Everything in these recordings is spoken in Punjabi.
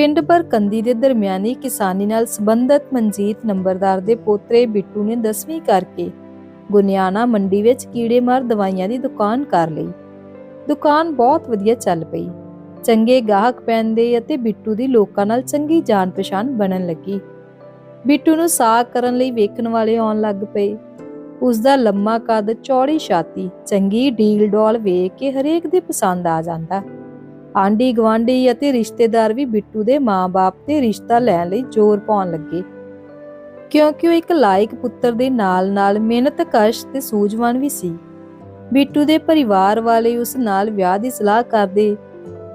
ਪਿੰਡ ਬਰਕੰਦੀ ਦੇ ਦਰਮਿਆਨੀ ਕਿਸਾਨੀ ਨਾਲ ਸੰਬੰਧਤ ਮਨਜੀਤ ਨੰਬਰਦਾਰ ਦੇ ਪੋਤਰੇ ਬਿੱਟੂ ਨੇ 10ਵੀਂ ਕਰਕੇ ਗੁਨਿਆਣਾ ਮੰਡੀ ਵਿੱਚ ਕੀੜੇਮਾਰ ਦਵਾਈਆਂ ਦੀ ਦੁਕਾਨ ਕਰ ਲਈ। ਦੁਕਾਨ ਬਹੁਤ ਵਧੀਆ ਚੱਲ ਪਈ। ਚੰਗੇ ਗਾਹਕ ਪੈਂਦੇ ਅਤੇ ਬਿੱਟੂ ਦੀ ਲੋਕਾਂ ਨਾਲ ਚੰਗੀ ਜਾਣ ਪਛਾਣ ਬਣਨ ਲੱਗੀ। ਬਿੱਟੂ ਨੂੰ ਸਾਕ ਕਰਨ ਲਈ ਵੇਖਣ ਵਾਲੇ ਆਉਣ ਲੱਗ ਪਏ। ਉਸ ਦਾ ਲੰਮਾ ਕੱਦ ਚੌੜੀ ਛਾਤੀ, ਚੰਗੀ ਡੀਲ ਡੋਲ ਵੇਖ ਕੇ ਹਰੇਕ ਦੇ ਪਸੰਦ ਆ ਜਾਂਦਾ। ਆਂਢੀ ਗਵਾਂਢੀ ਅਤੇ ਰਿਸ਼ਤੇਦਾਰ ਵੀ ਬਿੱਟੂ ਦੇ ਮਾਂ-ਬਾਪ ਤੇ ਰਿਸ਼ਤਾ ਲੈਣ ਲਈ ਜ਼ੋਰ ਪਾਉਣ ਲੱਗੇ। ਕਿਉਂਕਿ ਉਹ ਇੱਕ ਲਾਇਕ ਪੁੱਤਰ ਦੇ ਨਾਲ-ਨਾਲ ਮਿਹਨਤਕਸ਼ ਤੇ ਸੂਝਵਾਨ ਵੀ ਸੀ। ਬਿੱਟੂ ਦੇ ਪਰਿਵਾਰ ਵਾਲੇ ਉਸ ਨਾਲ ਵਿਆਹ ਦੀ ਸਲਾਹ ਕਰਦੇ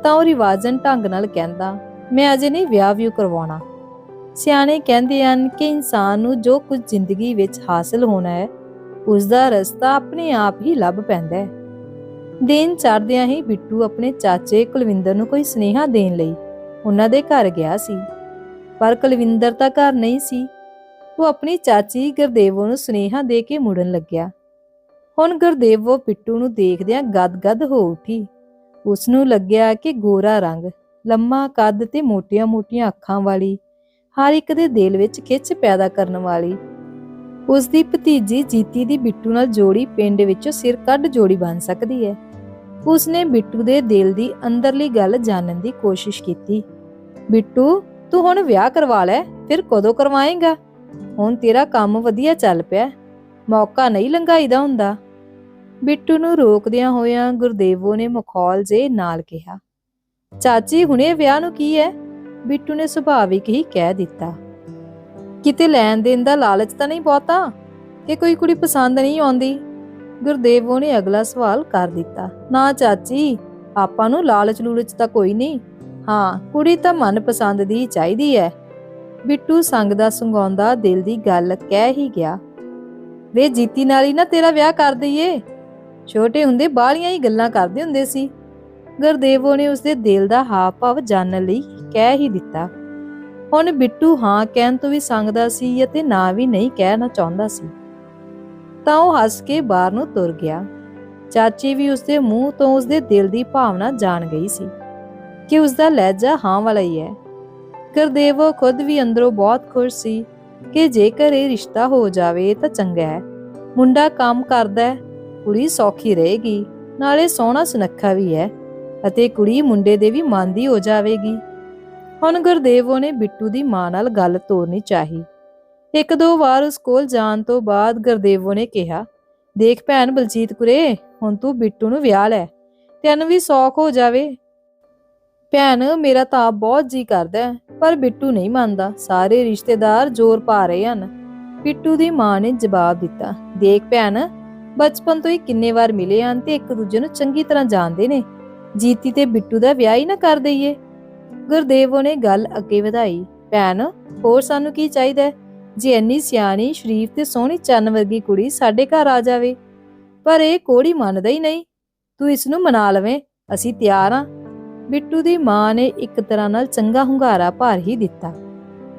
ਤਾਂ ਉਹ ਰਿਵਾਜਨ ਢੰਗ ਨਾਲ ਕਹਿੰਦਾ, ਮੈਂ ਅਜੇ ਨਹੀਂ ਵਿਆਹ ਵੀ ਕਰਵਾਉਣਾ। ਸਿਆਣੇ ਕਹਿੰਦੇ ਹਨ ਕਿ ਇਨਸਾਨ ਨੂੰ ਜੋ ਕੁਝ ਜ਼ਿੰਦਗੀ ਵਿੱਚ ਹਾਸਲ ਹੋਣਾ ਹੈ ਉਸ ਦਾ ਰਸਤਾ ਆਪਣੇ ਆਪ ਹੀ ਲੱਭ ਪੈਂਦਾ ਹੈ। ਦਿਨ ਚੜ੍ਹਦਿਆਂ ਹੀ ਬਿੱਟੂ ਆਪਣੇ ਚਾਚੇ ਕੁਲਵਿੰਦਰ ਨੂੰ ਕੋਈ ਸਨੇਹਾ ਦੇਣ ਲਈ ਉਹਨਾਂ ਦੇ ਘਰ ਗਿਆ ਸੀ। ਪਰ ਕੁਲਵਿੰਦਰ ਤਾਂ ਘਰ ਨਹੀਂ ਸੀ। ਉਹ ਆਪਣੀ ਚਾਚੀ ਗੁਰਦੇਵੋ ਨੂੰ ਸਨੇਹਾ ਦੇ ਕੇ ਮੁੜਨ ਲੱਗਿਆ। ਹੁਣ ਗੁਰਦੇਵੋ ਬਿੱਟੂ ਨੂੰ ਦੇਖਦਿਆਂ ਗਦ-ਗਦ ਹੋ ਉੱਠੀ। ਉਸ ਨੂੰ ਲੱਗਿਆ ਕਿ ਗੋਰਾ ਰੰਗ, ਲੰਮਾ ਕੱਦ ਤੇ ਮੋਟੀਆਂ-ਮੋਟੀਆਂ ਅੱਖਾਂ ਵਾਲੀ, ਹਰ ਇੱਕ ਦੇ ਦਿਲ ਵਿੱਚ ਖਿੱਚ ਪੈਦਾ ਕਰਨ ਵਾਲੀ। ਉਸ ਦੀ ਭਤੀਜੀ ਜੀਤੀ ਦੀ ਬਿੱਟੂ ਨਾਲ ਜੋੜੀ ਪਿੰਡ ਵਿੱਚੋਂ ਸਿਰ ਕੱਢ ਜੋੜੀ ਬਣ ਸਕਦੀ ਹੈ। ਉਸ ਨੇ ਬਿੱਟੂ ਦੇ ਦਿਲ ਦੀ ਅੰਦਰਲੀ ਗੱਲ ਜਾਣਨ ਦੀ ਕੋਸ਼ਿਸ਼ ਕੀਤੀ। ਬਿੱਟੂ, ਤੂੰ ਹੁਣ ਵਿਆਹ ਕਰਵਾ ਲੈ, ਫਿਰ ਕਦੋਂ ਕਰਵਾਏਂਗਾ? ਹੁਣ ਤੇਰਾ ਕੰਮ ਵਧੀਆ ਚੱਲ ਪਿਆ, ਮੌਕਾ ਨਹੀਂ ਲੰਘਾਈਦਾ ਹੁੰਦਾ। ਬਿੱਟੂ ਨੂੰ ਰੋਕਦਿਆਂ ਹੋਇਆਂ ਗੁਰਦੇਵੋ ਨੇ ਮਖੌਲ ਜੇ ਨਾਲ ਕਿਹਾ, ਚਾਚੀ, ਹੁਣੇ ਵਿਆਹ ਨੂੰ ਕੀ ਹੈ ਬਿੱਟੂ ਨੇ ਸੁਭਾਵਿਕ ਹੀ ਕਹਿ ਦਿੱਤਾ, ਕਿਤੇ ਲੈਣ ਦੇਣ ਦਾ ਲਾਲਚ ਤਾਂ ਨਹੀਂ ਬਹੁਤਾ? ਕਿ ਕੋਈ ਕੁੜੀ ਪਸੰਦ ਨਹੀਂ ਆਉਂਦੀ। ਗੁਰਦੇਵੋ ਨੇ ਅਗਲਾ ਸਵਾਲ ਕਰ ਦਿੱਤਾ। ਨਾ ਚਾਚੀ, ਆਪਾਂ ਨੂੰ ਲਾਲਚ ਲੂਲਚ ਤਾਂ ਕੋਈ ਨਹੀਂ। ਹਾਂ, ਕੁੜੀ ਤਾਂ ਮਨਪਸੰਦ ਦੀ ਚਾਹੀਦੀ ਹੈ ਬਿੱਟੂ ਸੰਗ ਦਾ ਸੰਗਾਉਂਦਾ ਦਿਲ ਦੀ ਗੱਲ ਕਹਿ ਹੀ ਗਿਆ। ਵੇ ਜੀਤੀ ਨਾਲ ਹੀ ਨਾ ਤੇਰਾ ਵਿਆਹ ਕਰ ਦਈਏ। ਛੋਟੇ ਹੁੰਦੇ ਬਾਹਲੀਆਂ ਹੀ ਗੱਲਾਂ ਕਰਦੇ ਹੁੰਦੇ ਸੀ। ਗੁਰਦੇਵੋ ਨੇ ਉਸਦੇ ਦਿਲ ਦਾ ਹਾਵ ਭਾਵ ਜਾਣਨ ਲਈ ਕਹਿ ਹੀ ਦਿੱਤਾ। ਹੁਣ ਬਿੱਟੂ ਹਾਂ ਕਹਿਣ ਤੋਂ ਵੀ ਸੰਗਦਾ ਸੀ ਅਤੇ ਨਾ ਵੀ ਨਹੀਂ ਕਹਿਣਾ ਚਾਹੁੰਦਾ ਸੀ। ਤਾਂ ਉਹ ਹੱਸ ਕੇ ਬਾਹਰ ਨੂੰ ਤੁਰ ਗਿਆ। ਚਾਚੀ ਵੀ ਉਸਦੇ ਮੂੰਹ ਤੋਂ ਉਸਦੇ ਦਿਲ ਦੀ ਭਾਵਨਾ ਜਾਣ ਗਈ ਸੀ ਕਿ ਉਸਦਾ ਲਹਿਜਾ ਹਾਂ ਵਾਲਾ ਹੀ ਹੈ। ਗੁਰਦੇਵੋ ਖੁਦ ਵੀ ਅੰਦਰੋਂ ਬਹੁਤ ਖੁਸ਼ ਸੀ ਕਿ ਜੇਕਰ ਇਹ ਰਿਸ਼ਤਾ ਹੋ ਜਾਵੇ ਤਾਂ ਚੰਗਾ ਹੈ। ਮੁੰਡਾ ਕੰਮ ਕਰਦਾ ਹੈ, ਕੁੜੀ ਸੌਖੀ ਰਹੇਗੀ, ਨਾਲੇ ਸੋਹਣਾ ਸੁਨੱਖਾ ਵੀ ਹੈ ਅਤੇ ਕੁੜੀ ਮੁੰਡੇ ਦੇ ਵੀ ਮਨ ਦੀ ਹੋ ਜਾਵੇਗੀ। ਹੁਣ ਗੁਰਦੇਵੋ ਨੇ ਬਿੱਟੂ ਦੀ ਮਾਂ ਨਾਲ ਗੱਲ ਤੋਰਨੀ ਚਾਹੀ। ਇੱਕ ਦੋ ਵਾਰ ਉਸ ਕੋਲ ਜਾਣ ਤੋਂ ਬਾਅਦ ਗੁਰਦੇਵੋ ਨੇ ਕਿਹਾ, ਦੇਖ ਭੈਣ ਬਲਜੀਤ ਕੁਰੇ, ਹੁਣ ਤੂੰ ਬਿੱਟੂ ਨੂੰ ਵਿਆਹ ਲੈ, ਤੈਨੂੰ ਵੀ ਸੌਖ ਹੋ ਜਾਵੇ। ਭੈਣ, ਮੇਰਾ ਤਾਂ ਆਪ ਬਹੁਤ ਜੀ ਕਰਦਾ ਪਰ ਬਿੱਟੂ ਨਹੀਂ ਮੰਨਦਾ। ਸਾਰੇ ਰਿਸ਼ਤੇਦਾਰ ਜ਼ੋਰ ਪਾ ਰਹੇ ਹਨ। ਬਿੱਟੂ ਦੀ ਮਾਂ ਨੇ ਜਵਾਬ ਦਿੱਤਾ, ਦੇਖ ਭੈਣ, ਬਚਪਨ ਤੋਂ ਹੀ ਕਿੰਨੇ ਵਾਰ ਮਿਲੇ ਹਨ ਤੇ ਇੱਕ ਦੂਜੇ ਨੂੰ ਚੰਗੀ ਤਰ੍ਹਾਂ ਜਾਣਦੇ ਨੇ। ਜੀਤੀ ਤੇ ਬਿੱਟੂ ਦਾ ਵਿਆਹ ਹੀ ਨਾ ਕਰ ਦਈਏ। ਗੁਰਦੇਵੋ ਨੇ ਗੱਲ ਅੱਗੇ ਵਧਾਈ। ਭੈਣ, ਹੋਰ ਸਾਨੂੰ ਕੀ ਚਾਹੀਦਾ ਜੇ ਇੰਨੀ ਸਿਆਣੀ, ਸ਼ਰੀਫ ਤੇ ਸੋਹਣੀ ਚੰਨ ਵਰਗੀ ਕੁੜੀ ਸਾਡੇ ਘਰ ਆ ਜਾਵੇ, ਪਰ ਇਹ ਕੋੜੀ ਮੰਨਦਾ ਹੀ ਨਹੀਂ। ਤੂੰ ਇਸ ਨੂੰ ਮਨਾ ਲਵੇਂ, ਅਸੀਂ ਤਿਆਰ ਹਾਂ ਬਿੱਟੂ ਦੀ ਮਾਂ ਨੇ ਇੱਕ ਤਰ੍ਹਾਂ ਨਾਲ ਚੰਗਾ ਹੁੰਗਾਰਾ ਭਰ ਹੀ ਦਿੱਤਾ।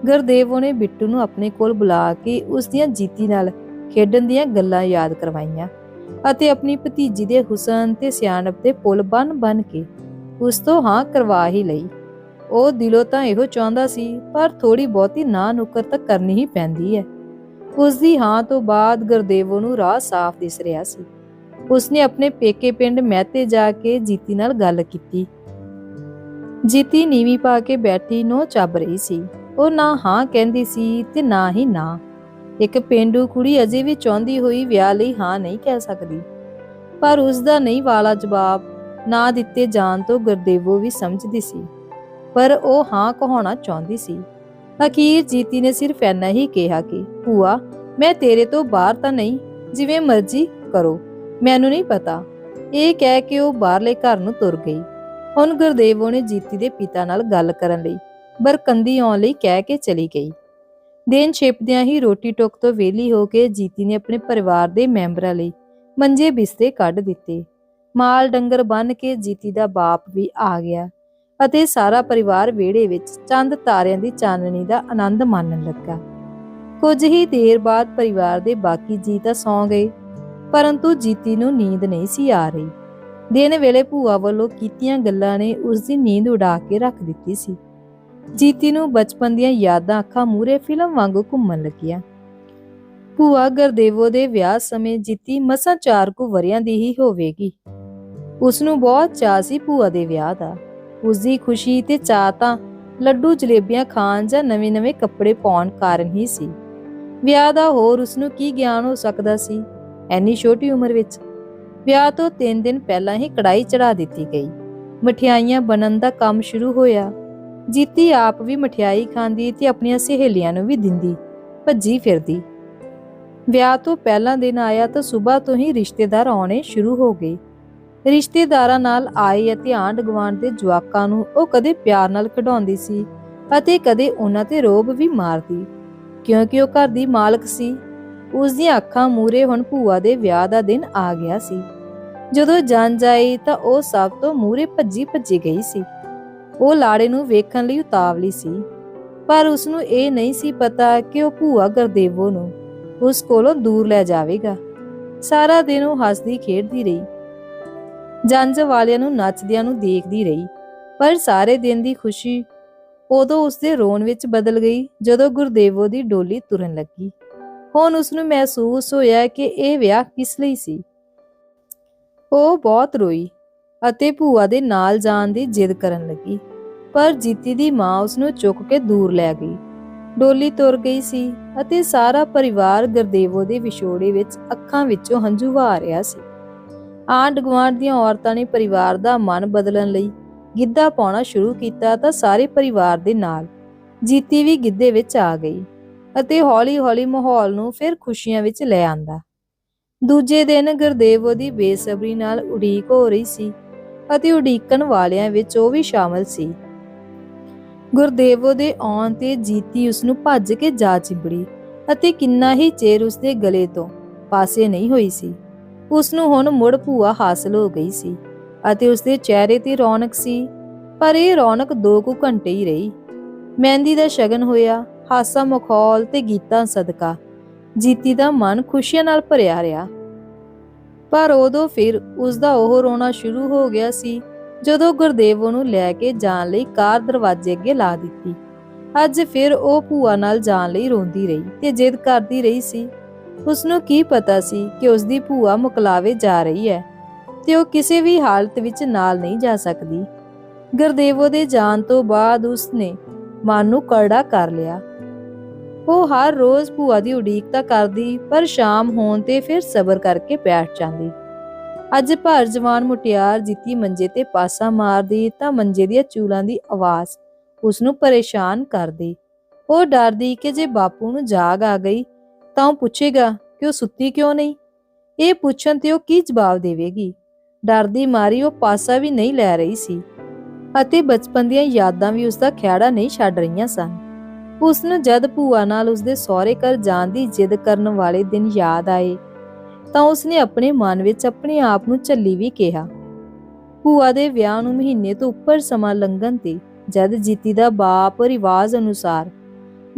ਗੁਰਦੇਵੋ ਨੇ ਬਿੱਟੂ ਨੂੰ ਆਪਣੇ ਕੋਲ ਬੁਲਾ ਕੇ ਉਸ ਦੀਆਂ ਜੀਤੀ ਨਾਲ ਖੇਡਣ ਦੀਆਂ ਗੱਲਾਂ ਯਾਦ ਕਰਵਾਈਆਂ ਅਤੇ ਆਪਣੀ ਭਤੀਜੀ ਦੇ ਹੁਸਨ ਤੇ ਸਿਆਣਪ ਦੇ ਪੁੱਲ ਬਨ ਬਨ ਕੇ ਉਸ ਤੋਂ ਹਾਂ ਕਰਵਾ ਹੀ ਲਈ। ਉਹ ਦਿਲੋਂ ਤਾਂ ਇਹੋ ਚਾਹੁੰਦਾ ਸੀ, ਪਰ ਥੋੜੀ ਬਹੁਤੀ ਨਾ ਨੁਕਰ ਤਾਂ ਕਰਨੀ ਹੀ ਪੈਂਦੀ ਹੈ ਉਸ ਦੀ ਹਾਂ ਤੋਂ ਬਾਅਦ ਗੁਰਦੇਵੋ ਨੂੰ ਰਾਹ ਸਾਫ਼ ਦਿਸ ਰਿਹਾ ਸੀ। ਉਸਨੇ ਆਪਣੇ ਪੇਕੇ ਪਿੰਡ ਮਹਿਤੇ ਜਾ ਕੇ ਜੀਤੀ ਨਾਲ ਗੱਲ ਕੀਤੀ। ਜੀਤੀ ਨੀਵੀਂ ਪਾ ਕੇ ਬੈਠੀ ਨੋ ਚੱਬ ਰਹੀ ਸੀ। ਉਹ ਨਾ ਹਾਂ ਕਹਿੰਦੀ ਸੀ ਤੇ ਨਾ ਹੀ ਨਾ। ਇੱਕ ਪਿੰਡੂ ਕੁੜੀ ਅਜੇ ਵੀ ਚਾਹੁੰਦੀ ਹੋਈ ਵਿਆਹ ਲਈ ਹਾਂ ਨਹੀਂ ਕਹਿ ਸਕਦੀ। ਪਰ ਉਸ ਦਾ ਨਹੀਂ ਵਾਲਾ ਜਵਾਬ ਨਾ ਦਿੱਤੇ ਜਾਣ ਤੋਂ ਗੁਰਦੇਵੋ ਵੀ ਸਮਝਦੀ ਸੀ। ਪਰ ਉਹ ਹਾਂ ਕਹਾਉਣਾ ਚਾਹੁੰਦੀ ਸੀ। ਅਖੀਰ ਜੀਤੀ ਨੇ ਸਿਰਫ ਇੰਨਾ ਹੀ ਕਿਹਾ ਕਿ, ਭੂਆ, ਮੈਂ ਤੇਰੇ ਤੋਂ ਬਾਹਰ ਤਾਂ ਨਹੀਂ, ਜਿਵੇਂ ਮਰਜ਼ੀ ਕਰੋ। ਮੈਨੂੰ ਨਹੀਂ ਪਤਾ। ਇਹ ਕਹਿ ਕੇ ਉਹ ਬਾਹਰਲੇ ਘਰ ਨੂੰ ਤੁਰ ਗਈ। ਹੁਣ ਗੁਰਦੇਵੋ ਨੇ ਜੀਤੀ ਦੇ ਪਿਤਾ ਨਾਲ ਗੱਲ ਕਰਨ ਲਈ, ਬਰਕੰਦੀ ਆਉਣ ਲਈ ਕਹਿ ਕੇ ਚਲੀ ਗਈ। ਦਿਨ ਛਿਪਦਿਆਂ ਹੀ ਰੋਟੀ ਟੁੱਕ ਤੋਂ ਵਿਹਲੀ ਹੋ ਕੇ ਜੀਤੀ ਨੇ ਆਪਣੇ ਪਰਿਵਾਰ ਦੇ ਮੈਂਬਰਾਂ ਲਈ ਮੰਜੇ ਬਿਸਤੇ ਕੱਢ ਦਿੱਤੇ। ਮਾਲ ਡੰਗਰ ਬੰਨ ਕੇ ਜੀਤੀ ਦਾ ਬਾਪ ਵੀ ਆ ਗਿਆ। ਅਤੇ ਸਾਰਾ ਪਰਿਵਾਰ ਵਿਹੜੇ ਵਿੱਚ ਚੰਦ ਤਾਰਿਆਂ ਦੀ ਚਾਨਣੀ ਦਾ ਆਨੰਦ ਮਾਣਨ ਲੱਗਾ। ਕੁਝ ਹੀ ਦੇਰ ਬਾਅਦ ਪਰਿਵਾਰ ਦੇ ਬਾਕੀ ਜੀ ਤਾਂ ਸੌਂ ਗਏ, ਪਰੰਤੂ ਜੀਤੀ ਨੂੰ ਨੀਂਦ ਨਹੀਂ ਸੀ ਆ ਰਹੀ। ਦਿਨ ਵੇਲੇ ਭੂਆ ਵੱਲੋਂ ਕੀਤੀਆਂ ਗੱਲਾਂ ਨੇ ਉਸ ਦੀ ਨੀਂਦ ਉਡਾ ਕੇ ਰੱਖ ਦਿੱਤੀ ਸੀ। ਜੀਤੀ ਨੂੰ ਬਚਪਨ ਦੀਆਂ ਯਾਦਾਂ ਅੱਖਾਂ ਮੂਰੇ ਫਿਲਮ ਵਾਂਗੂ ਘੁੰਮਣ ਲੱਗੀਆਂ। ਭੂਆ ਗੁਰਦੇਵੋ ਦੇ ਵਿਆਹ ਸਮੇਂ ਜੀਤੀ ਮਸਾਂ ਚਾਰ ਕੁ ਵਰਿਆਂ ਦੀ ਹੀ ਹੋਵੇਗੀ। ਉਸ ਨੂੰ ਬਹੁਤ ਚਾਅ ਸੀ ਭੂਆ ਦੇ ਵਿਆਹ ਦਾ। ਉਸ ਦੀ ਖੁਸ਼ੀ ਤੇ ਚਾਅ ਤਾਂ ਲੱਡੂ ਜਲੇਬੀਆਂ ਖਾਣ ਜਾਂ ਨਵੇਂ-ਨਵੇਂ ਕੱਪੜੇ ਪਾਉਣ ਕਾਰਨ ਹੀ ਸੀ। ਵਿਆਹ ਦਾ ਹੋਰ ਉਸ ਨੂੰ ਕੀ ਗਿਆਨ ਹੋ ਸਕਦਾ ਸੀ? ਐਨੀ ਛੋਟੀ ਉਮਰ ਵਿੱਚ ਵਿਆਹ ਤੋਂ 3 ਦਿਨ ਪਹਿਲਾਂ ਹੀ ਕੜਾਈ ਚੜਾ ਦਿੱਤੀ ਗਈ। ਮਠਿਆਈਆਂ ਬਣਨ ਦਾ ਕੰਮ ਸ਼ੁਰੂ ਹੋਇਆ। ਜੀਤੀ ਆਪ ਵੀ ਮਠਿਆਈ ਖਾਂਦੀ ਤੇ ਆਪਣੀਆਂ ਸਹੇਲੀਆਂ ਨੂੰ ਵੀ ਦਿੰਦੀ, ਭੱਜੀ ਫਿਰਦੀ। ਵਿਆਹ ਤੋਂ ਪਹਿਲਾਂ ਦਿਨ ਆਇਆ ਤਾਂ ਸਵੇਰ ਤੋਂ ਹੀ ਰਿਸ਼ਤੇਦਾਰ ਆਉਣੇ ਸ਼ੁਰੂ ਹੋ ਗਏ। ਰਿਸ਼ਤੇਦਾਰਾਂ ਨਾਲ ਆਏ ਅਤੇ ਆਂਢ ਗੁਆਂਢ ਦੇ ਜਵਾਕਾਂ ਨੂੰ ਉਹ ਕਦੇ ਪਿਆਰ ਨਾਲ ਖਿਡਾਉਂਦੀ ਸੀ ਅਤੇ ਕਦੇ ਉਹਨਾਂ ਤੇ ਰੋਬ ਵੀ ਮਾਰਦੀ। ਕਿਉਂਕਿ ਉਹ ਘਰ ਦੀ ਮਾਲਕ ਸੀ, ਉਸ ਦੀਆਂ ਅੱਖਾਂ ਮੂਰੇ ਹੁਣ ਭੂਆ ਦੇ ਵਿਆਹ ਦਾ ਦਿਨ ਆ ਗਿਆ ਸੀ। ਜਦੋਂ ਜੰਜ ਜਾਈ ਤਾਂ ਉਹ ਸਭ ਤੋਂ ਮੂਰੇ ਭੱਜੀ ਭੱਜੀ ਗਈ ਸੀ। ਉਹ ਲਾੜੇ ਨੂੰ ਵੇਖਣ ਲਈ ਉਤਾਵਲੀ ਸੀ, ਪਰ ਉਸ ਨੂੰ ਇਹ ਨਹੀਂ ਸੀ ਪਤਾ ਕਿ ਉਹ ਭੂਆ ਗਰਦੇਵੋ ਨੂੰ ਉਸ ਕੋਲੋਂ ਦੂਰ ਲੈ ਜਾਵੇਗਾ। ਸਾਰਾ ਦਿਨ ਉਹ ਹੱਸਦੀ ਖੇਡਦੀ ਰਹੀ। ਜੰਜ ਵਾਲਿਆਂ ਨੂੰ ਨੱਚਦਿਆਂ ਨੂੰ ਦੇਖਦੀ ਰਹੀ। ਪਰ ਸਾਰੇ ਦਿਨ ਦੀ ਖੁਸ਼ੀ ਉਦੋਂ ਉਸਦੇ ਰੋਣ ਵਿੱਚ ਬਦਲ ਗਈ, ਜਦੋਂ ਗੁਰਦੇਵੋ ਦੀ ਡੋਲੀ ਤੁਰਨ ਲੱਗੀ। ਹੁਣ ਉਸ ਨੂੰ ਮਹਿਸੂਸ ਹੋਇਆ ਕਿ ਇਹ ਵਿਆਹ ਕਿਸ ਲਈ ਸੀ। ਉਹ ਬਹੁਤ ਰੋਈ ਅਤੇ ਭੂਆ ਦੇ ਨਾਲ ਜਾਣ ਦੀ ਜਿੱਦ ਕਰਨ ਲੱਗੀ, ਪਰ ਜੀਤੀ ਦੀ ਮਾਂ ਉਸ ਨੂੰ ਚੁੱਕ ਕੇ ਦੂਰ ਲੈ ਗਈ। ਡੋਲੀ ਤੁਰ ਗਈ ਸੀ ਅਤੇ ਸਾਰਾ ਪਰਿਵਾਰ ਗੁਰਦੇਵੋ ਦੇ ਵਿਛੋੜੇ ਵਿੱਚ ਅੱਖਾਂ ਵਿੱਚੋਂ ਹੰਝੂ ਵਹਾ ਰਿਹਾ ਸੀ। ਆਂਢ ਗੁਆਂਢ ਦੀਆਂ ਔਰਤਾਂ ਨੇ ਪਰਿਵਾਰ ਦਾ ਮਨ ਬਦਲਣ ਲਈ ਗਿੱਧਾ ਪਾਉਣਾ ਸ਼ੁਰੂ ਕੀਤਾ ਤਾਂ ਸਾਰੇ ਪਰਿਵਾਰ ਦੇ ਨਾਲ ਜੀਤੀ ਵੀ ਗਿੱਧੇ ਵਿੱਚ ਆ ਗਈ ਅਤੇ ਹੌਲੀ-ਹੌਲੀ ਮਾਹੌਲ ਨੂੰ ਫਿਰ ਖੁਸ਼ੀਆਂ ਵਿੱਚ ਲੈ ਆਂਦਾ। ਦੂਜੇ ਦਿਨ ਗੁਰਦੇਵ ਦੀ ਬੇਸਬਰੀ ਨਾਲ ਉਡੀਕ ਹੋ ਰਹੀ ਸੀ ਅਤੇ ਉਡੀਕਣ ਵਾਲਿਆਂ ਵਿੱਚ ਉਹ ਵੀ ਸ਼ਾਮਲ ਸੀ। ਗੁਰਦੇਵੋ ਦੇ ਆਉਣ ਤੇ ਜੀਤੀ ਉਸ ਨੂੰ ਭੱਜ ਕੇ ਜਾ ਚਿੰਬੜੀ ਅਤੇ ਕਿੰਨਾ ਹੀ ਚਿਰ ਉਸ ਦੇ ਗਲੇ ਤੋਂ ਪਾਸੇ ਨਹੀਂ ਹੋਈ ਸੀ। ਉਸ ਨੂੰ ਹੁਣ ਮੁੜ ਭੂਆ ਹਾਸਲ ਹੋ ਗਈ ਸੀ ਅਤੇ ਉਸ ਦੇ ਚਿਹਰੇ ਤੇ ਰੌਣਕ ਸੀ, ਪਰ ਇਹ ਰੌਣਕ 2 ਕੁ ਘੰਟੇ ਹੀ ਰਹੀ। ਮਹਿੰਦੀ ਦਾ ਸ਼ਗਨ ਹੋਇਆ, ਹਾਸਾ ਮਖੌਲ ਤੇ ਗੀਤਾਂ ਸਦਕਾ। ਜੀਤੀ ਦਾ ਮਨ ਖੁਸ਼ੀਆਂ ਨਾਲ ਭਰਿਆ ਰਿਹਾ। ਪਰ ਉਦੋਂ ਫਿਰ ਉਸ ਦਾ ਉਹ ਰੋਣਾ ਸ਼ੁਰੂ ਹੋ ਗਿਆ ਸੀ, ਜਦੋਂ ਗੁਰਦੇਵ ਨੂੰ ਲੈ ਕੇ ਜਾਣ ਲਈ ਕਾਰ ਦਰਵਾਜ਼ੇ ਅੱਗੇ ਲਾ ਦਿੱਤੀ। ਅੱਜ ਫਿਰ ਉਹ ਭੂਆ ਨਾਲ ਜਾਣ ਲਈ ਰੋਂਦੀ ਰਹੀ ਤੇ ਜਿੱਦ ਕਰਦੀ ਰਹੀ ਸੀ ਉਸ ਨੂੰ ਕੀ ਪਤਾ ਸੀ ਕਿ ਉਸ ਦੀ ਭੂਆ ਮੁਕਲਾਵੇ ਜਾ ਰਹੀ ਹੈ ਤੇ ਉਹ ਕਿਸੇ ਵੀ ਹਾਲਤ ਵਿੱਚ ਨਾਲ ਨਹੀਂ ਜਾ ਸਕਦੀ। ਗੁਰਦੇਵੋ ਦੇ ਜਾਣ ਤੋਂ ਬਾਅਦ ਉਸਨੇ ਮਨ ਨੂੰ ਕੜਾ ਕਰ ਲਿਆ। ਉਹ ਹਰ ਰੋਜ਼ ਭੂਆ ਦੀ ਉਡੀਕ ਤਾਂ ਕਰਦੀ, ਪਰ ਸ਼ਾਮ ਹੋਣ ਤੇ ਫਿਰ ਸਬਰ ਕਰਕੇ ਬੈਠ ਜਾਂਦੀ। ਅੱਜ ਭਰ ਜਵਾਨ ਮੁਟਿਆਰ ਜਿੱਤੀ ਮੰਜੇ ਤੇ ਪਾਸਾ ਮਾਰਦੀ ਤਾਂ ਮੰਜੇ ਦੀਆਂ ਚੂਲਾਂ ਦੀ ਆਵਾਜ਼ ਉਸ ਨੂੰ ਪਰੇਸ਼ਾਨ ਕਰਦੀ। ਉਹ ਡਰਦੀ ਕਿ ਜੇ ਬਾਪੂ ਨੂੰ ਜਾਗ ਆ ਗਈ ਤਾਂ ਉਹ ਪੁੱਛੇਗਾ ਕਿ ਉਹ ਸੁੱਤੀ ਕਿਉਂ ਨਹੀਂ? ਇਹ ਪੁੱਛਣ ਤੇ ਉਹ ਕੀ ਜਵਾਬ ਦੇਵੇਗੀ? ਡਰਦੀ ਮਾਰੀ ਉਹ ਪਾਸਾ ਵੀ ਨਹੀਂ ਲੈ ਰਹੀ ਸੀ ਅਤੇ ਬਚਪਨ ਦੀਆਂ ਯਾਦਾਂ ਵੀ ਉਸ ਦਾ ਖਿਆੜਾ ਨਹੀਂ ਛੱਡ ਰਹੀਆਂ ਸਨ। ਉਸ ਨੂੰ ਜਦ ਭੂਆ ਨਾਲ ਉਸ ਦੇ ਸਹੁਰੇ ਘਰ ਜਾਣ ਦੀ ਜਿੱਦ ਕਰਨ ਵਾਲੇ ਦਿਨ ਯਾਦ ਆਏ ਤਾਂ ਉਸ ਨੇ ਆਪਣੇ ਮਨ ਵਿੱਚ ਆਪਣੇ ਆਪ ਨੂੰ ਝੱਲੀ ਵੀ ਕਿਹਾ। ਭੂਆ ਦੇ ਵਿਆਹ ਨੂੰ ਮਹੀਨੇ ਤੋਂ ਉੱਪਰ ਸਮਾਂ ਲੰਘਣ ਤੇ ਜਦ ਜੀਤੀ ਦਾ ਬਾਪ ਰਿਵਾਜ ਅਨੁਸਾਰ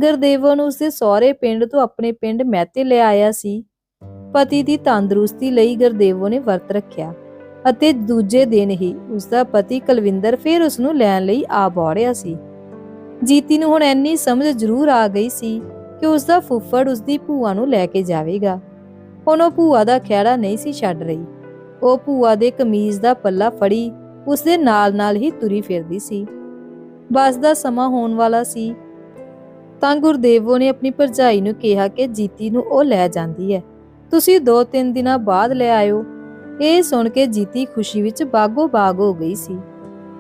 ਗੁਰਦੇਵੋ ਨੂੰ ਉਸਦੇ ਸਹੁਰੇ ਪਿੰਡ ਤੋਂ ਆਪਣੇ ਪਿੰਡ ਮਹਿਤੇ ਲੈ ਆਇਆ ਸੀ। ਪਤੀ ਦੀ ਤੰਦਰੁਸਤੀ ਲਈ ਗੁਰਦੇਵੋ ਨੇ ਵਰਤ ਰੱਖਿਆ ਅਤੇ ਦੂਜੇ ਦਿਨ ਹੀ ਉਸਦਾ ਪਤੀ ਕੁਲਵਿੰਦਰ ਫਿਰ ਉਸ ਨੂੰ ਲੈਣ ਲਈ ਆ ਬੋੜਿਆ ਸੀ। ਜੀਤੀ ਨੂੰ ਹੁਣ ਇੰਨੀ ਸਮਝ ਜ਼ਰੂਰ ਆ ਗਈ ਸੀ ਕਿ ਉਸਦਾ ਫੁੱਫੜ ਉਸਦੀ ਭੂਆ ਨੂੰ ਲੈ ਕੇ ਜਾਵੇਗਾ। ਹੁਣ ਉਹ ਭੂਆ ਦਾ ਖਿਹੜਾ ਨਹੀਂ ਸੀ ਛੱਡ ਰਹੀ। ਉਹ ਭੂਆ ਦੇ ਕਮੀਜ਼ ਦਾ ਪੱਲਾ ਫੜੀ ਉਸਦੇ ਨਾਲ-ਨਾਲ ਹੀ ਤੁਰੀ ਫਿਰਦੀ ਸੀ। ਬੱਸ ਦਾ ਸਮਾਂ ਹੋਣ ਵਾਲਾ ਸੀ ਤਾਂ ਗੁਰਦੇਵੋ ਨੇ ਆਪਣੀ ਭਰਜਾਈ ਨੂੰ ਕਿਹਾ ਕਿ ਜੀਤੀ ਨੂੰ ਉਹ ਲੈ ਜਾਂਦੀ ਹੈ। ਤੁਸੀਂ 2-3 ਦਿਨਾਂ ਬਾਅਦ ਲੈ ਆਇਓ। ਇਹ ਸੁਣ ਕੇ ਜੀਤੀ ਖੁਸ਼ੀ ਵਿੱਚ ਬਾਗੋ ਬਾਗ ਹੋ ਗਈ ਸੀ।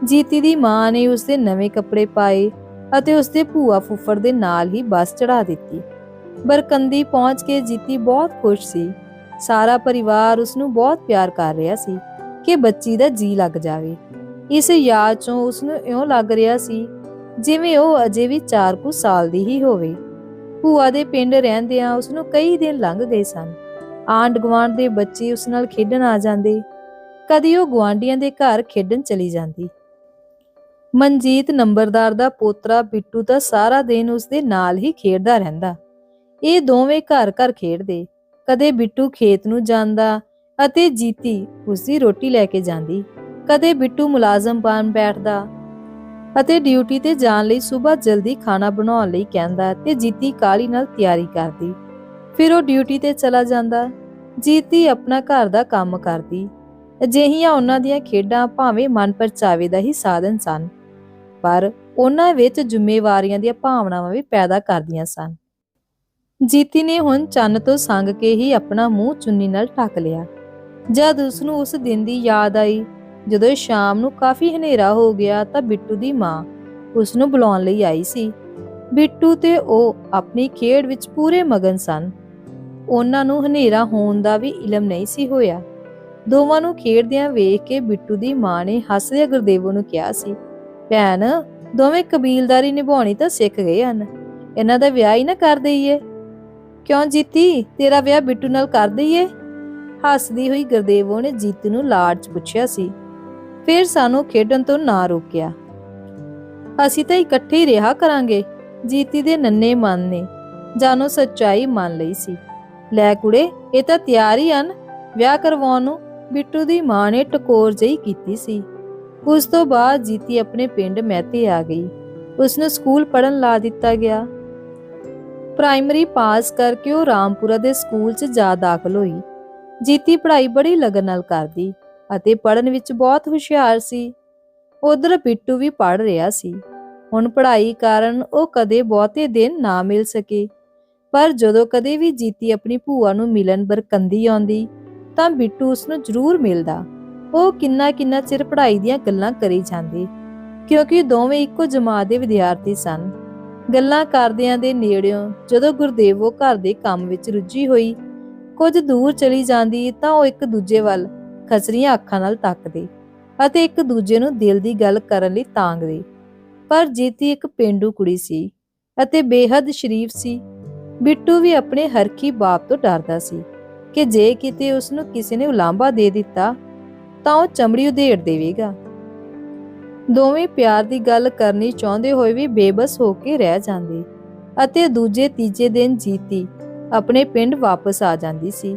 ਜੀਤੀ ਦੀ ਮਾਂ ਨੇ ਉਸਦੇ ਨਵੇਂ ਕੱਪੜੇ ਪਾਏ ਅਤੇ ਉਸਦੇ ਭੂਆ ਫੁੱਫੜ ਦੇ ਨਾਲ ਹੀ ਬੱਸ ਚੜਾ ਦਿੱਤੀ। ਬਰਕੰਦੀ ਪਹੁੰਚ ਕੇ ਜੀਤੀ ਬਹੁਤ ਖੁਸ਼ ਸੀ। ਸਾਰਾ ਪਰਿਵਾਰ ਉਸ ਨੂੰ ਬਹੁਤ ਪਿਆਰ ਕਰ ਰਿਹਾ ਸੀ ਕਿ ਬੱਚੀ ਦਾ ਜੀ ਲੱਗ ਜਾਵੇ। ਇਸ ਯਾਦ ਚੋਂ ਉਸ ਨੂੰ ਇਉਂ ਲੱਗ ਰਿਹਾ ਸੀ ਜਿਵੇਂ ਉਹ ਅਜੇ ਵੀ 4 ਕੁ ਸਾਲ ਦੀ ਹੀ ਹੋਵੇ। ਭੂਆ ਦੇ ਪਿੰਡ ਰਹਿੰਦਿਆਂ ਉਸ ਨੂੰ ਕਈ ਦਿਨ ਲੰਘ ਗਏ ਸਨ। ਆਂਡ ਗਵਾਂਡ ਦੇ ਬੱਚੇ ਉਸ ਨਾਲ ਖੇਡਣ ਆ ਜਾਂਦੇ। ਕਦੀ ਉਹ ਗਵਾਂਡੀਆਂ ਦੇ ਘਰ ਖੇਡਣ ਚਲੀ ਜਾਂਦੀ। ਮਨਜੀਤ ਨੰਬਰਦਾਰ ਦਾ ਪੋਤਰਾ ਬਿੱਟੂ ਤਾਂ ਸਾਰਾ ਦਿਨ ਉਸ ਦੇ ਨਾਲ ਹੀ ਖੇਡਦਾ ਰਹਿੰਦਾ। ਇਹ ਦੋਵੇਂ ਘਰ ਘਰ ਖੇਡਦੇ। ਕਦੇ ਬਿੱਟੂ ਖੇਤ ਨੂੰ ਜਾਂਦਾ ਅਤੇ ਜੀਤੀ ਉਸ ਦੀ ਰੋਟੀ ਲੈ ਕੇ ਜਾਂਦੀ। ਕਦੇ ਬਿੱਟੂ ਮੁਲਾਜ਼ਮ ਬਣ ਬੈਠਦਾ। ਅਤੇ ਡਿਊਟੀ ਤੇ ਜਾਣ ਲਈ ਸਵੇਰ ਜਲਦੀ ਖਾਣਾ ਬਣਾਉਣ ਲਈ ਕਹਿੰਦਾ ਤੇ ਜੀਤੀ ਕਾਲੀ ਨਾਲ ਤਿਆਰੀ ਕਰਦੀ। ਫਿਰ ਉਹ ਡਿਊਟੀ ਤੇ ਚਲਾ ਜਾਂਦਾ। ਜੀਤੀ ਆਪਣਾ ਘਰ ਦਾ ਕੰਮ ਕਰਦੀ। ਅਜਿਹੀਆਂ ਉਹਨਾਂ ਦੀਆਂ ਖੇਡਾਂ ਭਾਵੇਂ ਮਨ ਪਰਚਾਵੇ ਦਾ ਹੀ ਸਾਧਨ ਸਨ, ਪਰ ਉਹਨਾਂ ਵਿੱਚ ਜ਼ਿੰਮੇਵਾਰੀਆਂ ਦੀਆਂ ਭਾਵਨਾਵਾਂ ਵੀ ਪੈਦਾ ਕਰਦੀਆਂ ਸਨ। ਜੀਤੀ ਨੇ ਹੁਣ ਚੰਨ ਤੋਂ ਸੰਗ ਕੇ ਹੀ ਆਪਣਾ ਮੂੰਹ ਚੁੰਨੀ ਨਾਲ ਢੱਕ ਲਿਆ। ਜਦ ਉਸ ਨੂੰ ਉਸ ਦਿਨ ਦੀ ਯਾਦ ਆਈ ਜਦੋਂ ਸ਼ਾਮ ਨੂੰ ਕਾਫੀ ਹਨੇਰਾ ਹੋ ਗਿਆ ਤਾਂ ਬਿੱਟੂ ਦੀ ਮਾਂ ਉਸ ਨੂੰ ਬੁਲਾਉਣ ਲਈ ਆਈ ਸੀ। ਬਿੱਟੂ ਤੇ ਉਹ ਆਪਣੀ ਖੇਡ ਵਿੱਚ ਪੂਰੇ ਮਗਨ ਸਨ। ਉਹਨਾਂ ਨੂੰ ਹਨੇਰਾ ਹੋਣ ਦਾ ਵੀ ਇਲਮ ਨਹੀਂ ਸੀ ਹੋਇਆ। ਦੋਵਾਂ ਨੂੰ ਖੇਡਦਿਆਂ ਵੇਖ ਕੇ ਬਿੱਟੂ ਦੀ ਮਾਂ ਨੇ ਹੱਸਦਿਆਂ ਗੁਰਦੇਵੋ ਨੂੰ ਕਿਹਾ ਸੀ, ਭੈਣ, ਦੋਵੇਂ ਕਬੀਲਦਾਰੀ ਨਿਭਾਉਣੀ ਤਾਂ ਸਿੱਖ ਗਏ ਹਨ। ਇਹਨਾਂ ਦਾ ਵਿਆਹ ਹੀ ਨਾ ਕਰ ਦਈਏ। ਕਿਉਂ ਜੀਤੀ, ਤੇਰਾ ਵਿਆਹ ਬਿੱਟੂ ਨਾਲ ਕਰ ਦਈਏ? ਹੱਸਦੀ ਹੋਈ ਗੁਰਦੇਵੋ ਨੇ ਜੀਤੀ ਨੂੰ ਲਾਡ 'ਚ ਪੁੱਛਿਆ ਸੀ। ਫਿਰ ਸਾਨੂੰ ਖੇਡਣ ਤੋਂ ਨਾ ਰੋਕਿਆ। ਅਸੀਂ ਤਾਂ ਇਕੱਠੇ ਹੀ ਰਿਹਾ ਕਰਾਂਗੇ, ਜੀਤੀ ਦੇ ਨੰਨੇ ਮਨ ਨੇ, ਜਾਨੋ ਸੱਚਾਈ ਮੰਨ ਲਈ ਸੀ। ਲੈ ਕੁੜੇ, ਇਹ ਤਾਂ ਤਿਆਰ ਹੀ ਹਨ, ਵਿਆਹ ਕਰਵਾਉਣ ਨੂੰ ਬਿੱਟੂ ਦੀ ਮਾਂ ਨੇ ਟਕੋਰ ਜਈ ਕੀਤੀ ਸੀ। ਉਸ ਤੋਂ ਬਾਅਦ ਜੀਤੀ ਆਪਣੇ ਪਿੰਡ ਮਹਿਤੇ ਆ ਗਈ। ਉਸ ਨੂੰ ਸਕੂਲ ਪੜਨ ਲਾ ਦਿੱਤਾ ਗਿਆ। ਪ੍ਰਾਇਮਰੀ ਪਾਸ ਕਰਕੇ ਉਹ ਰਾਮਪੁਰਾ ਦੇ ਸਕੂਲ 'ਚ ਜਾ ਦਾਖਲ ਹੋਈ। ਜੀਤੀ ਪੜ੍ਹਾਈ ਬੜੀ ਲਗਨ ਨਾਲ ਕਰਦੀ। ਅਤੇ ਪੜਨ ਵਿੱਚ ਬਹੁਤ ਹੁਸ਼ਿਆਰ ਸੀ। ਉਧਰ ਬਿੱਟੂ ਵੀ ਪੜ ਰਿਹਾ ਸੀ। ਹੁਣ ਪੜ੍ਹਾਈ ਕਾਰਨ ਉਹ ਕਦੇ ਬਹੁਤੇ ਦਿਨ ਨਾ ਮਿਲ ਸਕੇ। ਪਰ ਜਦੋਂ ਕਦੇ ਵੀ ਜੀਤੀ ਆਪਣੀ ਭੂਆ ਨੂੰ ਮਿਲਣ ਬਰਕੰਦੀ ਆਉਂਦੀ, ਤਾਂ ਬਿੱਟੂ ਉਸ ਨੂੰ ਜ਼ਰੂਰ ਮਿਲਦਾ। ਉਹ ਕਿੰਨਾ ਕਿੰਨਾ ਚਿਰ ਪੜ੍ਹਾਈ ਦੀਆਂ ਗੱਲਾਂ ਕਰੀ ਜਾਂਦੇ, ਕਿਉਂਕਿ ਦੋਵੇਂ ਇੱਕੋ ਜਮਾਤ ਦੇ ਵਿਦਿਆਰਥੀ ਸਨ। ਗੱਲਾਂ ਕਰਦਿਆਂ ਦੇ ਨੇੜਿਓਂ ਜਦੋਂ ਗੁਰਦੇਵੋ ਘਰ ਦੇ ਕੰਮ ਵਿੱਚ ਰੁੱਝੀ ਹੋਈ, ਕੁਝ ਦੂਰ ਚਲੀ ਜਾਂਦੀ ਤਾਂ ਉਹ ਇੱਕ ਦੂਜੇ ਵੱਲ ਖਚਰੀਆਂ ਅੱਖਾਂ ਨਾਲ ਤੱਕਦੇ ਅਤੇ ਇੱਕ ਦੂਜੇ ਨੂੰ ਦਿਲ ਦੀ ਗੱਲ ਕਰਨ ਲਈ ਤਾਂਗਦੇ। ਪਰ ਜੀਤੀ ਇੱਕ ਪਿੰਡੂ ਕੁੜੀ ਸੀ ਅਤੇ ਬੇਹੱਦ ਸ਼ਰੀਫ ਸੀ। ਬਿੱਟੂ ਵੀ ਆਪਣੇ ਹਰਕੀ ਬਾਪ ਤੋਂ ਡਰਦਾ ਸੀ ਕਿ ਜੇ ਕਿਤੇ ਉਸ ਨੂੰ ਕਿਸੇ ਨੇ ਉਲਾਂਭਾ ਦੇ ਦਿੱਤਾ, ਤਾਂ ਉਹ ਚਮੜੀ ਉਧੇੜ ਦੇਵੇਗਾ। ਦੋਵੇਂ ਪਿਆਰ ਦੀ ਗੱਲ ਕਰਨੀ ਚਾਹੁੰਦੇ ਹੋਏ ਵੀ ਬੇਬਸ ਹੋ ਕੇ ਰਹਿ ਜਾਂਦੇ ਅਤੇ ਦੂਜੇ ਤੀਜੇ ਦਿਨ ਜੀਤੀ ਆਪਣੇ ਪਿੰਡ ਵਾਪਸ ਆ ਜਾਂਦੀ ਸੀ।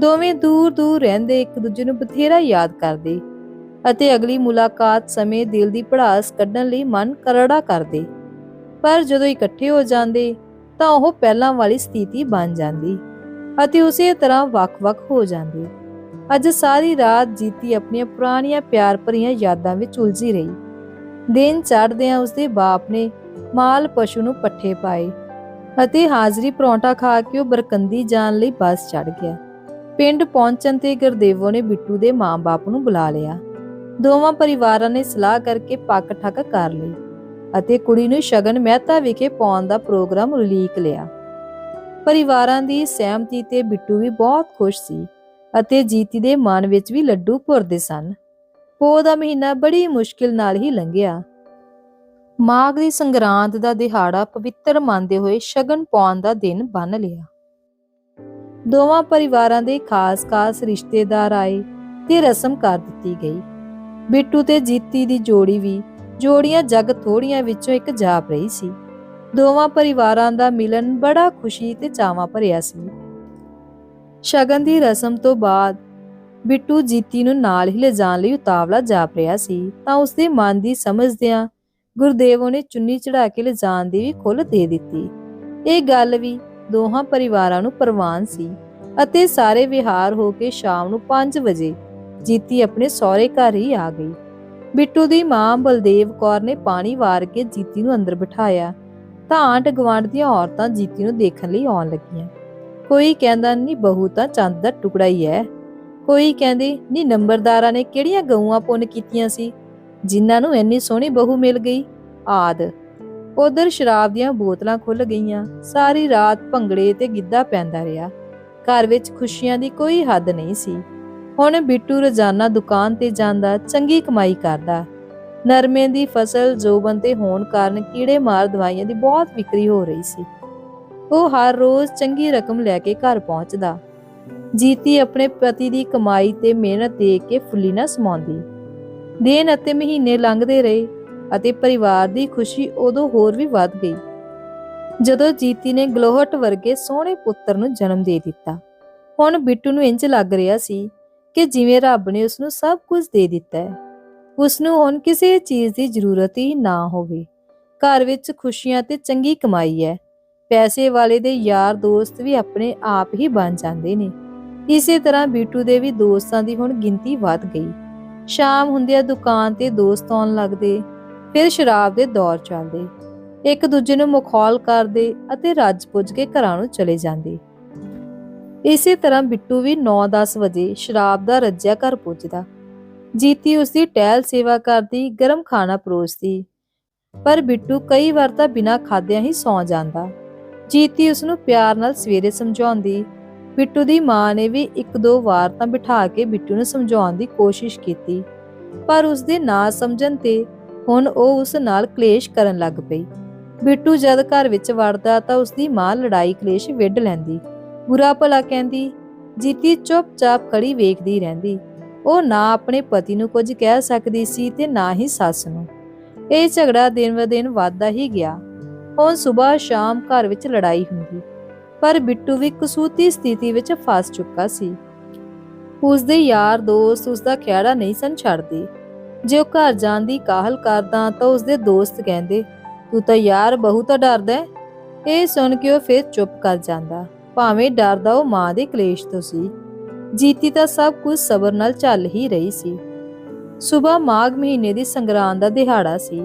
ਦੋਵੇਂ ਦੂਰ ਦੂਰ ਰਹਿੰਦੇ ਇੱਕ ਦੂਜੇ ਨੂੰ ਬਥੇਰਾ ਯਾਦ ਕਰਦੇ ਅਤੇ ਅਗਲੀ ਮੁਲਾਕਾਤ ਸਮੇਂ ਦਿਲ ਦੀ ਭੜਾਸ ਕੱਢਣ ਲਈ ਮਨ ਕਰੜਾ ਕਰਦੇ। ਪਰ ਜਦੋਂ ਇਕੱਠੇ ਹੋ ਜਾਂਦੇ, ਤਾਂ ਉਹ ਪਹਿਲਾਂ ਵਾਲੀ ਸਥਿਤੀ ਬਣ ਜਾਂਦੀ ਅਤੇ ਉਸੇ ਤਰ੍ਹਾਂ ਵੱਖ-ਵੱਖ ਹੋ ਜਾਂਦੇ। ਅੱਜ ਸਾਰੀ ਰਾਤ ਜੀਤੀ ਆਪਣੀਆਂ ਪੁਰਾਣੀਆਂ ਪਿਆਰ ਭਰੀਆਂ ਯਾਦਾਂ ਵਿੱਚ ਉਲਝੀ ਰਹੀ। ਦਿਨ ਚੜ੍ਹਦਿਆਂ ਉਸਦੇ ਬਾਪ ਨੇ ਮਾਲ ਪਸ਼ੂ ਨੂੰ ਪੱਠੇ ਪਾਏ ਅਤੇ ਹਾਜ਼ਰੀ ਪਰੌਂਠਾ ਖਾ ਕੇ ਉਹ ਬਰਕੰਦੀ ਜਾਣ ਲਈ ਬੱਸ ਚੜ ਗਿਆ। ਪਿੰਡ ਪਹੁੰਚਣ ਤੇ ਗੁਰਦੇਵੋ ਨੇ ਬਿੱਟੂ ਦੇ ਮਾਂ-ਬਾਪ ਨੂੰ ਬੁਲਾ ਲਿਆ। ਦੋਵਾਂ ਪਰਿਵਾਰਾਂ ਨੇ ਸਲਾਹ ਕਰਕੇ ਪੱਕ ਠੱਕ ਕਰ ਲਈ ਅਤੇ ਕੁੜੀ ਨੂੰ ਸ਼ਗਨ ਮਹਿਤਾ ਵਿਖੇ ਪਾਉਣ ਦਾ ਪ੍ਰੋਗਰਾਮ ਉਲੀਕ ਲਿਆ। ਪਰਿਵਾਰਾਂ ਦੀ ਸਹਿਮਤੀ ਤੇ ਬਿੱਟੂ ਵੀ ਬਹੁਤ ਖੁਸ਼ ਸੀ ਅਤੇ ਜੀਤੀ ਦੇ ਮਨ ਵਿੱਚ ਵੀ ਲੱਡੂ ਭੁਰਦੇ ਸਨ। ਪੋ ਦਾ ਮਹੀਨਾ ਬੜੀ ਮੁਸ਼ਕਿਲ ਨਾਲ ਹੀ ਲੰਘਿਆ। ਮਾਘ ਦੀ ਸੰਗਰਾਂਦ ਦਾ ਦਿਹਾੜਾ ਪਵਿੱਤਰ ਮੰਨਦੇ ਹੋਏ ਸ਼ਗਨ ਪਾਉਣ ਦਾ ਦਿਨ ਬੰਨ ਲਿਆ। ਦੋਵਾਂ ਪਰਿਵਾਰਾਂ ਦੇ ਖਾਸ-ਖਾਸ ਰਿਸ਼ਤੇਦਾਰ ਆਏ ਤੇ ਰਸਮ ਕਰ ਦਿੱਤੀ ਗਈ। ਬਿੱਟੂ ਤੇ ਜੀਤੀ ਦੀ ਜੋੜੀ ਵੀ ਜੋੜੀਆਂ ਜਗ ਥੋੜੀਆਂ ਵਿੱਚੋਂ ਇੱਕ ਜਾਪ ਰਹੀ ਸੀ। ਦੋਵਾਂ ਪਰਿਵਾਰਾਂ ਦਾ ਮਿਲਨ ਬੜਾ ਖੁਸ਼ੀ ਤੇ ਚਾਵਾਂ ਭਰਿਆ ਸੀ। ਸ਼ਗਨ ਦੀ ਰਸਮ ਤੋਂ ਬਾਅਦ ਬਿੱਟੂ ਜੀਤੀ ਨੂੰ ਨਾਲ ਹੀ ਲਿਜਾਣ ਲਈ ਉਤਾਵਲਾ ਜਾਪ ਰਿਹਾ ਸੀ, ਤਾਂ ਉਸਦੇ ਮਨ ਦੀ ਸਮਝਦਿਆਂ ਗੁਰਦੇਵੋ ਨੇ ਚੁੰਨੀ ਚੜਾ ਕੇ ਲਿਜਾਣ ਦੀ ਵੀ ਖੁੱਲ ਦੇ ਦਿੱਤੀ। ਇਹ ਗੱਲ ਵੀ ਦੋਹਾਂ ਪਰਿਵਾਰਾਂ ਨੂੰ ਪ੍ਰਵਾਨ ਸੀ ਅਤੇ ਸਾਰੇ ਵਿਹਾਰ ਹੋ ਕੇ ਸ਼ਾਮ ਨੂੰ 5 ਵਜੇ ਜੀਤੀ ਆਪਣੇ ਸਹੁਰੇ ਘਰ ਹੀ ਆ ਗਈ। ਬਿੱਟੂ ਦੀ ਮਾਂ ਬਲਦੇਵ ਕੌਰ ਨੇ ਪਾਣੀ ਵਾਰ ਕੇ ਜੀਤੀ ਨੂੰ ਅੰਦਰ ਬਿਠਾਇਆ ਤਾਂ ਆਂਟ ਗਵਾਂਡ ਦੀਆਂ ਔਰਤਾਂ ਜੀਤੀ ਨੂੰ ਦੇਖਣ ਲਈ ਆਉਣ ਲੱਗੀਆਂ। ਕੋਈ ਕਹਿੰਦਾ ਨਹੀਂ ਬਹੂ, ਤਾਂ ਚੰਦ ਦਾ ਟੁਕੜਾ ਹੀ ਹੈ ਕੋਈ ਕਹਿੰਦੀ ਨਹੀਂ ਨੰਬਰਦਾਰਾਂ ਨੇ ਕਿਹੜੀਆਂ ਗਊਆਂ ਪੁੰਨ ਕੀਤੀਆਂ ਸੀ? ਜਿਨ੍ਹਾਂ ਨੂੰ ਇੰਨੀ ਸੋਹਣੀ ਬਹੂ ਮਿਲ ਗਈ? ਆਦ। ਉਧਰ ਸ਼ਰਾਬ ਦੀਆਂ ਬੋਤਲਾਂ ਖੁੱਲ ਗਈਆਂ। ਸਾਰੀ ਰਾਤ ਭੰਗੜੇ ਤੇ ਗਿੱਧਾ ਪੈਂਦਾ ਰਿਹਾ। ਘਰ ਵਿੱਚ ਖੁਸ਼ੀਆਂ ਦੀ ਕੋਈ ਹੱਦ ਨਹੀਂ ਸੀ। ਹੁਣ ਬਿੱਟੂ ਰੋਜ਼ਾਨਾ ਦੁਕਾਨ ਤੇ ਜਾਂਦਾ, ਚੰਗੀ ਕਮਾਈ ਕਰਦਾ। ਨਰਮੇ ਦੀ ਫਸਲ ਜੋਬਨ ਤੇ ਹੋਣ ਕਾਰਨ ਕੀੜੇ ਮਾਰ ਦਵਾਈਆਂ ਦੀ ਬਹੁਤ ਵਿਕਰੀ ਹੋ ਰਹੀ ਸੀ। ਉਹ ਹਰ ਰੋਜ਼ ਚੰਗੀ ਰਕਮ ਲੈ ਕੇ ਘਰ ਪਹੁੰਚਦਾ। ਜੀਤੀ ਆਪਣੇ ਪਤੀ ਦੀ ਕਮਾਈ ਤੇ ਮਿਹਨਤ ਦੇਖ ਕੇ ਫੁੱਲੀ ਨਾ ਸਮਾਉਂਦੀ। ਦਿਨ ਅਤੇ ਮਹੀਨੇ ਲੰਘਦੇ ਰਹੇ। ਅਤੇ ਪਰਿਵਾਰ ਦੀ ਖੁਸ਼ੀ ਉਦੋਂ ਹੋਰ ਵੀ ਵੱਧ ਗਈ। ਜਦੋਂ ਜੀਤੀ ਨੇ ਗਲੋਹਟ ਵਰਗੇ ਸੋਹਣੇ ਪੁੱਤਰ ਨੂੰ ਜਨਮ ਦੇ ਦਿੱਤਾ। ਹੁਣ ਬਿੱਟੂ ਨੂੰ ਇੰਜ ਲੱਗ ਰਿਹਾ ਸੀ ਕਿ ਜਿਵੇਂ ਰੱਬ ਨੇ ਉਸ ਨੂੰ ਸਭ ਕੁਝ ਦੇ ਦਿੱਤਾ ਹੈ। ਉਸ ਨੂੰ ਹੁਣ ਕਿਸੇ ਚੀਜ਼ ਦੀ ਜ਼ਰੂਰਤ ਹੀ ਨਾ ਹੋਵੇ। ਘਰ ਵਿੱਚ ਖੁਸ਼ੀਆਂ ਤੇ ਚੰਗੀ ਕਮਾਈ ਹੈ। ਪੈਸੇ ਵਾਲੇ ਦੇ ਯਾਰ ਦੋਸਤ ਵੀ ਆਪਣੇ ਆਪ ਹੀ ਬਣ ਜਾਂਦੇ ਨੇ। ਇਸੇ ਤਰ੍ਹਾਂ ਬੀਟੂ ਦੇ ਵੀ ਦੋਸਤਾਂ ਦੀ ਹੁਣ ਗਿਣਤੀ ਵੱਧ ਗਈ। ਸ਼ਾਮ ਹੁੰਦਿਆਂ ਦੁਕਾਨ ਤੇ ਦੋਸਤ ਆਉਣ ਲੱਗਦੇ। ਫਿਰ ਸ਼ਰਾਬ ਦੇ ਦੌਰ ਚੱਲਦੇ ਇੱਕ ਦੂਜੇ ਨੂੰ ਮਖੌਲ ਕਰਦੇ ਅਤੇ ਰੱਜ ਪੁੱਜ ਕੇ ਘਰਾਂ ਨੂੰ ਚਲੇ ਜਾਂਦੇ। ਇਸੇ ਤਰ੍ਹਾਂ ਬਿੱਟੂ ਵੀ 9-10 ਵਜੇ ਸ਼ਰਾਬ ਦਾ ਰੱਜਿਆ ਘਰ ਪੁੱਜਦਾ। ਜੀਤੀ ਉਸ ਦੀ ਟਹਿਲ ਸੇਵਾ ਕਰਦੀ, ਗਰਮ ਖਾਣਾ ਪਰੋਸਦੀ। ਪਰ ਬਿੱਟੂ ਕਈ ਵਾਰ ਤਾਂ ਬਿਨਾਂ ਖਾਦਿਆਂ ਹੀ ਸੌਂ ਜਾਂਦਾ। ਜੀਤੀ ਉਸ ਨੂੰ ਪਿਆਰ ਨਾਲ ਸਵੇਰੇ ਸਮਝਾਉਂਦੀ। ਬਿੱਟੂ ਦੀ ਮਾਂ ਨੇ ਵੀ ਇੱਕ ਦੋ ਵਾਰ ਤਾਂ ਬਿਠਾ ਕੇ ਬਿੱਟੂ ਨੂੰ ਸਮਝਾਉਣ ਦੀ ਕੋਸ਼ਿਸ਼ ਕੀਤੀ। ਪਰ ਉਸ ਦੇ ਨਾ ਸਮਝਣ ਤੇ ਹੁਣ ਉਹ ਉਸ ਨਾਲ ਕਲੇਸ਼ ਕਰਨ ਲੱਗ ਪਈ। ਬਿੱਟੂ ਜਦ ਘਰ ਵਿੱਚ ਵੜਦਾ ਤਾਂ ਉਸ ਦੀ ਮਾਂ ਲੜਾਈ ਕਲੇਸ਼ ਵਿੱਢ ਲੈਂਦੀ। ਬੁਰਾ ਭਲਾ ਕਹਿੰਦੀ, ਜੀਤੀ ਚੁੱਪਚਾਪ ਖੜੀ ਵੇਖਦੀ ਰਹਿੰਦੀ। ਉਹ ਨਾ ਆਪਣੇ ਪਤੀ ਨੂੰ ਕੁਝ ਕਹਿ ਸਕਦੀ ਸੀ ਤੇ ਨਾ ਹੀ ਸੱਸ ਨੂੰ। ਇਹ ਝਗੜਾ ਦਿਨ ਬ ਦਿਨ ਵੱਧਦਾ ਹੀ ਗਿਆ। ਹੁਣ ਸਵੇਰ ਸ਼ਾਮ ਘਰ ਵਿੱਚ ਲੜਾਈ ਹੁੰਦੀ। ਪਰ ਬਿੱਟੂ ਵੀ ਕਸੂਤੀ ਸਥਿਤੀ ਵਿੱਚ ਫਸ ਚੁੱਕਾ ਸੀ। ਉਸ ਦੇ ਯਾਰ ਦੋਸਤ ਉਸ ਦਾ ਖਿਹੜਾ ਨਹੀਂ ਸਨ ਛੱਡਦੇ। ਜੇ ਉਹ ਘਰ ਜਾਣ ਦੀ ਕਾਹਲ ਕਰਦਾ ਤਾਂ ਉਸਦੇ ਦੋਸਤ ਕਹਿੰਦੇ, ਤੂੰ ਤਾਂ ਯਾਰ ਬਹੁਤ ਡਰਦਾ ਇਹ ਸੁਣ ਕੇ ਉਹ ਫਿਰ ਚੁੱਪ ਕਰ ਜਾਂਦਾ। ਭਾਵੇਂ ਡਰਦਾ ਉਹ ਮਾਂ ਦੇ ਕਲੇਸ਼ ਤੋਂ ਸੀ, ਜੀਤੀ ਤਾਂ ਸਭ ਕੁਝ ਸਬਰ ਨਾਲ ਚੱਲ ਹੀ ਰਹੀ ਸੀ। ਸਵੇਰ ਮਾਘ ਮਹੀਨੇ ਦੀ ਸੰਗਰਾਂਦ ਦਾ ਦਿਹਾੜਾ ਸੀ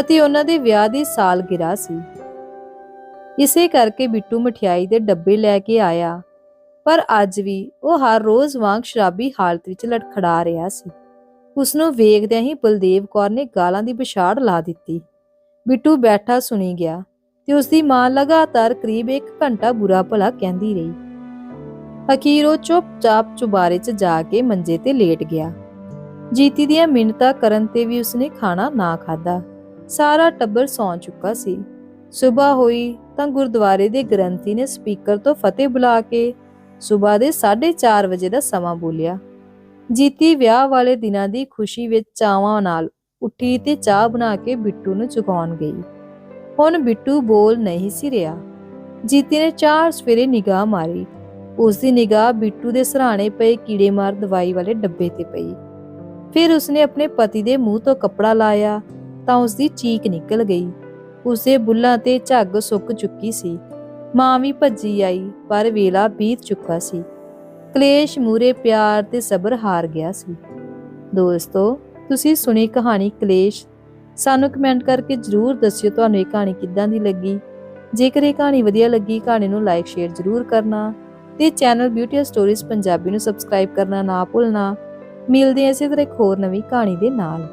ਅਤੇ ਉਹਨਾਂ ਦੇ ਵਿਆਹ ਦੀ ਸਾਲਗਿਰਾ ਸੀ। ਇਸੇ ਕਰਕੇ ਬਿੱਟੂ ਮਠਿਆਈ ਦੇ ਡੱਬੇ ਲੈ ਕੇ ਆਇਆ, ਪਰ ਅੱਜ ਵੀ ਉਹ ਹਰ ਰੋਜ਼ ਵਾਂਗ ਸ਼ਰਾਬੀ ਹਾਲਤ ਵਿੱਚ ਲਟਖੜਾ ਰਿਹਾ ਸੀ। ਉਸ ਨੂੰ ਵੇਖਦਿਆਂ ਹੀ ਬਲਦੇਵ ਕੌਰ ਨੇ ਗਾਲਾਂ ਦੀ ਵਿਛਾੜ ਲਾ ਦਿੱਤੀ। ਬਿੱਟੂ ਬੈਠਾ ਸੁਣੀ ਗਿਆ ਤੇ ਉਸ ਦੀ ਮਾਂ ਲਗਾਤਾਰ ਕਰੀਬ 1 ਘੰਟਾ ਬੁਰਾ ਭਲਾ ਕਹਿੰਦੀ ਰਹੀ। ਅਖੀਰ ਉਹ ਚੁੱਪਚਾਪ ਚੁਬਾਰੇ 'ਚ ਜਾ ਕੇ ਮੰਜੇ ਤੇ ਲੇਟ ਗਿਆ। ਜੀਤੀ ਦੀਆਂ ਮਿੰਨਤਾਂ ਕਰਨ ਤੇ ਵੀ ਉਸਨੇ ਖਾਣਾ ਨਾ ਖਾਦਾ ਸਾਰਾ ਟੱਬਰ ਸੌਂ ਚੁੱਕਾ ਸੀ। ਸਵੇਰ ਹੋਈ ਤਾਂ ਗੁਰਦੁਆਰੇ ਦੇ ਗ੍ਰੰਥੀ ਨੇ ਸਪੀਕਰ ਤੋਂ ਫਤਿਹ ਬੁਲਾ ਕੇ ਸਵੇਰ ਦੇ 4:30 ਵਜੇ ਦਾ ਸਮਾਂ ਬੋਲਿਆ। ਜੀਤੀ ਵਿਆਹ ਵਾਲੇ ਦਿਨਾਂ ਦੀ ਖੁਸ਼ੀ ਵਿੱਚ ਚਾਵਾਂ ਨਾਲ ਉੱਠੀ ਤੇ ਚਾਹ ਬਣਾ ਕੇ ਬਿੱਟੂ ਨੂੰ ਚੁਕਾਉਣ ਗਈ। ਹੁਣ ਬਿੱਟੂ ਬੋਲ ਨਹੀਂ ਸੀ ਰਿਹਾ। ਜੀਤੀ ਨੇ ਚਾਰ ਸਵੇਰੇ ਨਿਗਾਹ ਮਾਰੀ। ਉਸ ਦੀ ਨਿਗਾਹ ਬਿੱਟੂ ਦੇ ਸਰਾਣੇ ਪਏ ਕੀੜੇਮਾਰ ਦਵਾਈ ਵਾਲੇ ਡੱਬੇ ਤੇ ਪਈ। ਫਿਰ ਉਸਨੇ ਆਪਣੇ ਪਤੀ ਦੇ ਮੂੰਹ ਤੋਂ ਕੱਪੜਾ ਲਾਇਆ ਤਾਂ ਉਸ ਦੀ ਚੀਕ ਨਿਕਲ ਗਈ। ਉਸੇ ਬੁੱਲਾਂ ਤੇ ਝੱਗ ਸੁੱਕ ਚੁੱਕੀ ਸੀ। ਮਾਂ ਵੀ ਭੱਜੀ ਆਈ, ਪਰ ਵੇਲਾ ਬੀਤ ਚੁੱਕਾ ਸੀ। ਕਲੇਸ਼, ਮੂਰੇ ਪਿਆਰ ਤੇ ਸਬਰ ਹਾਰ ਗਿਆ ਸੀ। ਦੋਸਤੋ, ਤੁਸੀਂ ਸੁਣੀ ਕਹਾਣੀ ਕਲੇਸ਼। ਸਾਨੂੰ ਕਮੈਂਟ ਕਰਕੇ ਜਰੂਰ ਦੱਸਿਓ ਤੁਹਾਨੂੰ ਇਹ ਕਹਾਣੀ ਕਿੱਦਾਂ ਦੀ ਲੱਗੀ। ਜੇਕਰ ਇਹ ਕਹਾਣੀ ਵਧੀਆ ਲੱਗੀ, ਕਹਾਣੀ ਨੂੰ ਲਾਈਕ ਸ਼ੇਅਰ ਜਰੂਰ ਕਰਨਾ ਤੇ ਚੈਨਲ ਬਿਊਟੀ ਸਟੋਰੀਜ਼ ਪੰਜਾਬੀ ਨੂੰ ਸਬਸਕ੍ਰਾਈਬ ਕਰਨਾ ਨਾ ਭੁੱਲਣਾ। ਮਿਲਦੇ ਹਾਂ ਇਸੇ ਤਰ੍ਹਾਂ ਇੱਕ ਹੋਰ ਨਵੀਂ ਕਹਾਣੀ ਦੇ ਨਾਲ।